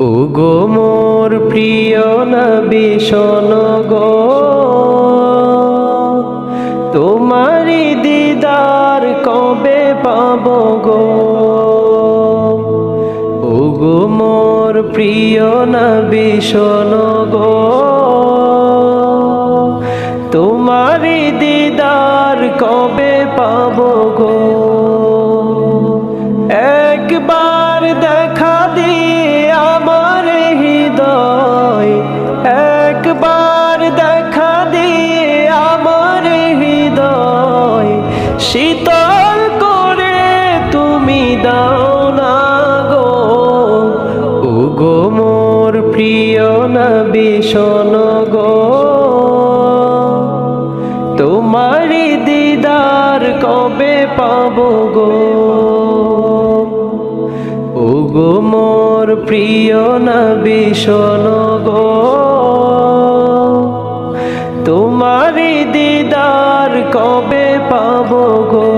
ও গো মোর প্রিয় নবী, শোনো গো। তোমারি দিদার কবে পাব গো? ও গো মোর প্রিয় নবী, শোনো গো। তোমারি দিদার কবে পাবো গো? ও গো মোর প্রিয় নবী, শোনো গো। তোমারি দিদার কবে পাবো গো?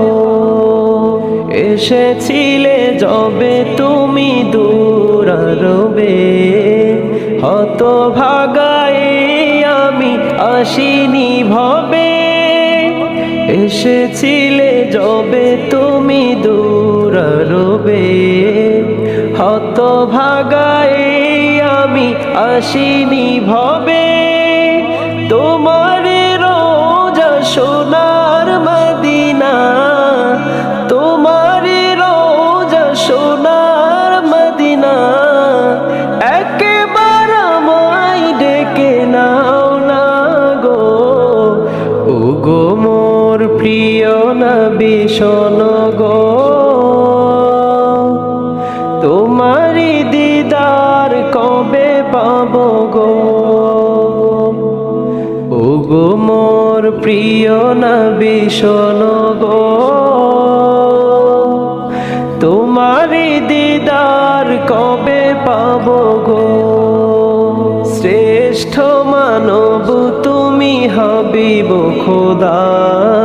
এসেছিলে যবে তুমি দূর রবে হত ভাগাই আমি ভবে এসেছিলে যবে তুমি দূর রবে। হত ভাগাই আমি আসিনি ভবে। প্রিয় নবী, শোনো গো। তোমারি দিদার কবে পাবো গো? ও গো মোর প্রিয় নবী, শোনো গো। তোমারি দিদার কবে পাবো গো? শ্রেষ্ঠ মানব তুমি হবিব খোদার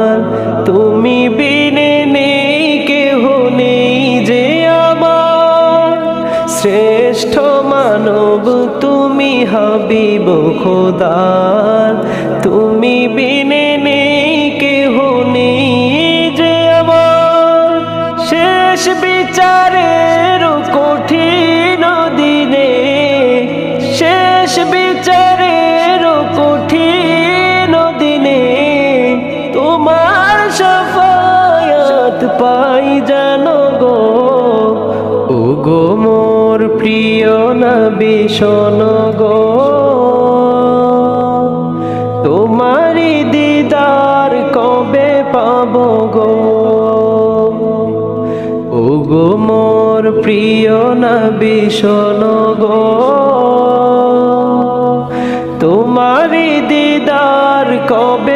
শ্রেষ্ঠ মানব তুমি হবিব খোদার। তুমি বিনে নেই, কেহ নেই যে আমার। শেষ বিচারের কঠিন দিনে, শেষ বিচারের কঠিন দিনে তোমার সফায়াত পাই জানো প্রিয় নবী শোনো গো। তোমারি দিদার কবে পাব গো? ও গো মোর প্রিয় নবী শোনো গো। তোমারি দিদার কবে